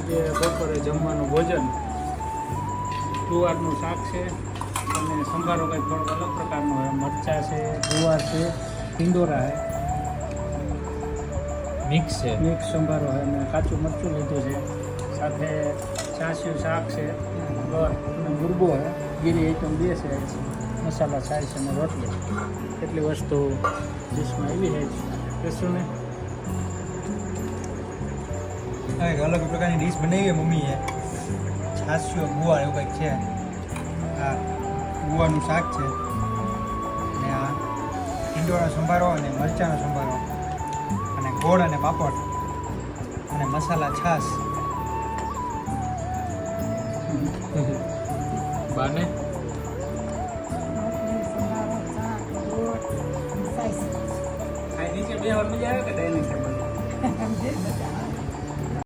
આજે બપોરે જમવાનું ભોજન. ગુવારનું શાક છે અને સંભારો કંઈક થોડોક અલગ પ્રકારનો હોય. મરચાં છે ગુવાર છે ટિંડોરા છે. મિક્સ છે. મિક્સ સંભારો છે અને કાચું મરચું લીધું છે. સાથે છાશિયું શાક છે અને મુરબો છે. ગીરી આઈટમ બે છે. મસાલા છાશ અને રોટલી. એટલી વસ્તુ ડીશમાં આવી છે. કહેશું એક અલગ પ્રકારની ડીશ બનાવી મમ્મીએ. છાસ્યો ગુવાર એવું કંઈક છે. આ ગુવાનું શાક છે. અને આ ઈંડોળા સંભારો અને મરચાંનો સંભારો. અને ગોળ અને પાપડ. અને મસાલા છાશ. બાને? આ નીચે બે વાર મજા આવે કે ડાઇનિંગ ટેબલ